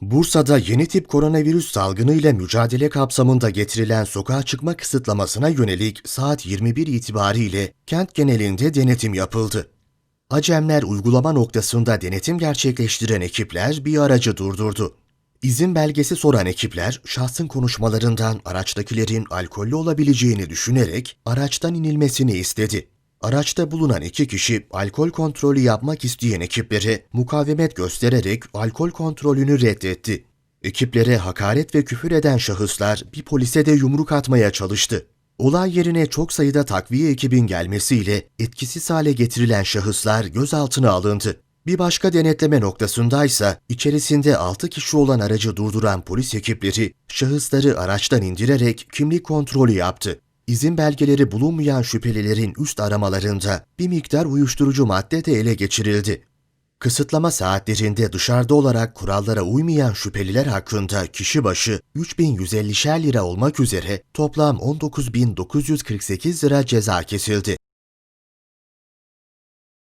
Bursa'da yeni tip koronavirüs salgını ile mücadele kapsamında getirilen sokağa çıkma kısıtlamasına yönelik saat 21 itibariyle kent genelinde denetim yapıldı. Acemler uygulama noktasında denetim gerçekleştiren ekipler bir aracı durdurdu. İzin belgesi soran ekipler şahsın konuşmalarından araçtakilerin alkollü olabileceğini düşünerek araçtan inilmesini istedi. Araçta bulunan iki kişi alkol kontrolü yapmak isteyen ekiplere mukavemet göstererek alkol kontrolünü reddetti. Ekiplere hakaret ve küfür eden şahıslar bir polise de yumruk atmaya çalıştı. Olay yerine çok sayıda takviye ekibin gelmesiyle etkisiz hale getirilen şahıslar gözaltına alındı. Bir başka denetleme noktasındaysa içerisinde 6 kişi olan aracı durduran polis ekipleri şahısları araçtan indirerek kimlik kontrolü yaptı. İzin belgeleri bulunmayan şüphelilerin üst aramalarında bir miktar uyuşturucu madde de ele geçirildi. Kısıtlama saatlerinde dışarıda olarak kurallara uymayan şüpheliler hakkında kişi başı 3150'şer lira olmak üzere toplam 19.948 lira ceza kesildi.